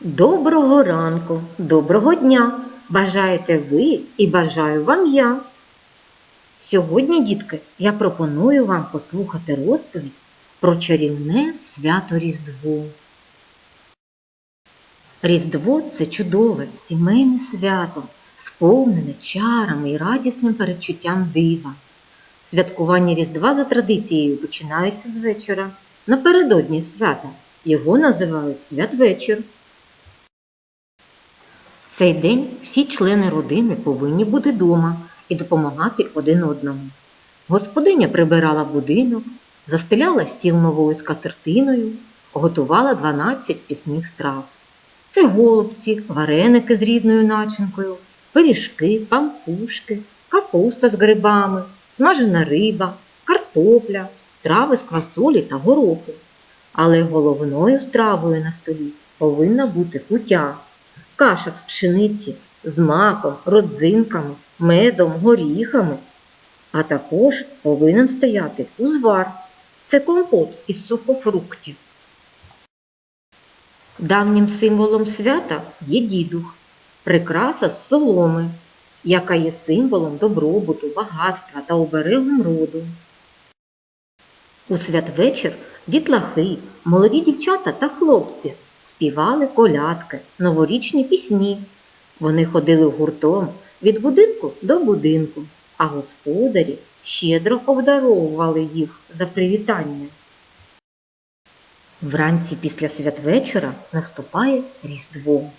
Доброго ранку, доброго дня! Бажаєте ви і бажаю вам я. Сьогодні, дітки, я пропоную вам послухати розповідь про чарівне свято Різдво. Різдво це чудове, сімейне свято, сповнене чарами і радісним передчуттям дива. Святкування Різдва за традицією починається з вечора. Напередодні свята його називають святвечір. Цей день всі члени родини повинні бути дома і допомагати один одному. Господиня прибирала будинок, застеляла стіл новою скатертиною, готувала 12 пісних страв. Це голубці, вареники з різною начинкою, пиріжки, пампушки, капуста з грибами, смажена риба, картопля, страви з квасолі та гороху. Але головною стравою на столі повинна бути кутя, каша з пшениці, з маком, родзинками, медом, горіхами. А також повинен стояти узвар. Це компот із сухофруктів. Давнім символом свята є дідух, прикраса з соломи, яка є символом добробуту, багатства та оберегом роду. У святвечір дітлахи, молоді дівчата та хлопці співали колядки, новорічні пісні. Вони ходили гуртом від будинку до будинку, а господарі щедро обдаровували їх за привітання. Вранці після святвечора наступає Різдво.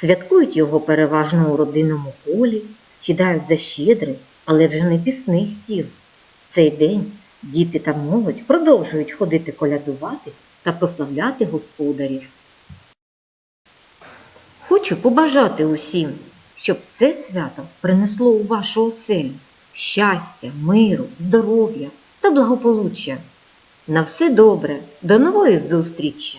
Святкують його переважно у родинному колі, сідають за щедрий, але вже не пісний стіл. В цей день діти та молодь продовжують ходити колядувати та прославляти господарів. Хочу побажати усім, щоб це свято принесло у вашу оселю щастя, миру, здоров'я та благополуччя. На все добре, до нової зустрічі!